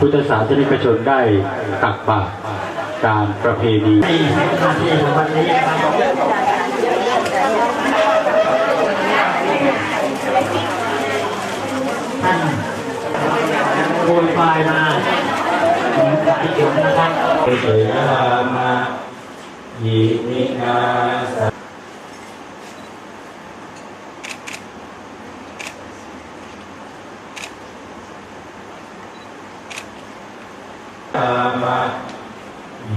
พุทธศาสนิกชนได้ตักบาตรตามประเพณีในนาทีของวันนี้ท่านโวยพายมาถึงสายถึงนะครับเฉยรามายิมินาสามา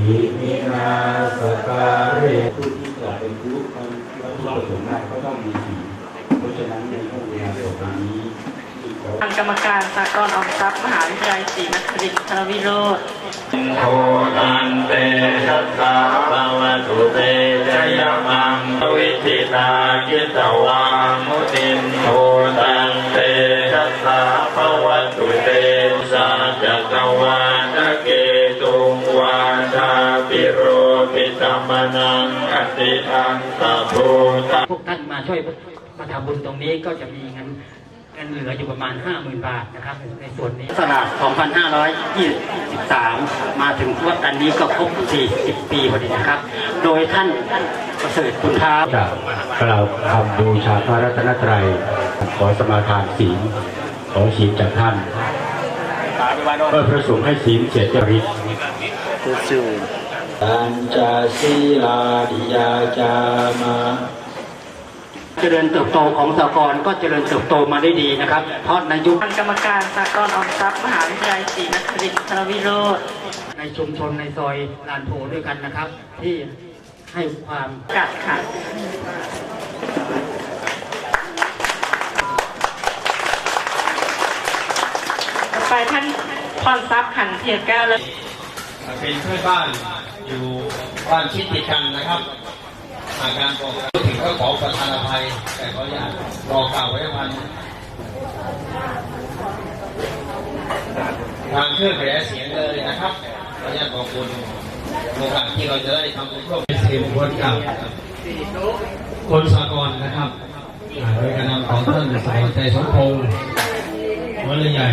ยิมินาสการเรผู้ที่จะเป็นผู้คนผู้ประสงค์ได้ก็ต้องมีสีเพราะฉะนั้นในช่วงเวลาต่อไปนี้ทางกรรมการสากลออมทรัพย์มหาวิทยาลัยศรีนครินทรวิโรธโทตันเตชัสสะภาวะตุเตชยมังวิธิตาคิตวังมุตินโทตันเต มนังอติอันตภูตพวกท่านมาช่วยมาทำบุญตรงนี้ก็จะมีเงินเงินเหลืออยู่ประมาณ 50,000 บาทนะครับ ในส่วนนี้สลาก2523 มาถึงวันนี้ก็ครบ 40 ปีพอดีนะครับ โดยท่านประเสริฐคุณท้าจะกล่าวคำบูชาพระรัตนตรัย ขอสมาทานศีลขอศีลจากท่านเพื่อประสงค์ให้ศีลเจตจริต ปัญจศีลาดิยาจามาเจริญเติบโตของสากลก็เจริญเติบโตมาได้ดีนะครับ เพราะในยุคกรรมการสากลออมทรัพย์มหาวิทยาลัยศรีนครินทรวิโรธในชุมชนในซอยลานโพด้วยกันนะครับ ที่ให้ความกัดค่ะต่อไปท่านพรทรัพย์ขันเทียแก้วและ เป็นเพื่อนบ้านอยู่บ้านชิดติดกันนะครับอาการบอกถึงก็ขอประทานอภัย แต่ขออยากบอกล่าวไว้วันทางเครื่องขยายเสียงเลยนะครับขออนุญาตบอกคุณโอกาสที่เราจะได้ทำบุญร่วมเป็นสิริมงคลกับคนสากลนะครับโดยการนำของท่านสายใจสมพงษ์วัลยใหญ่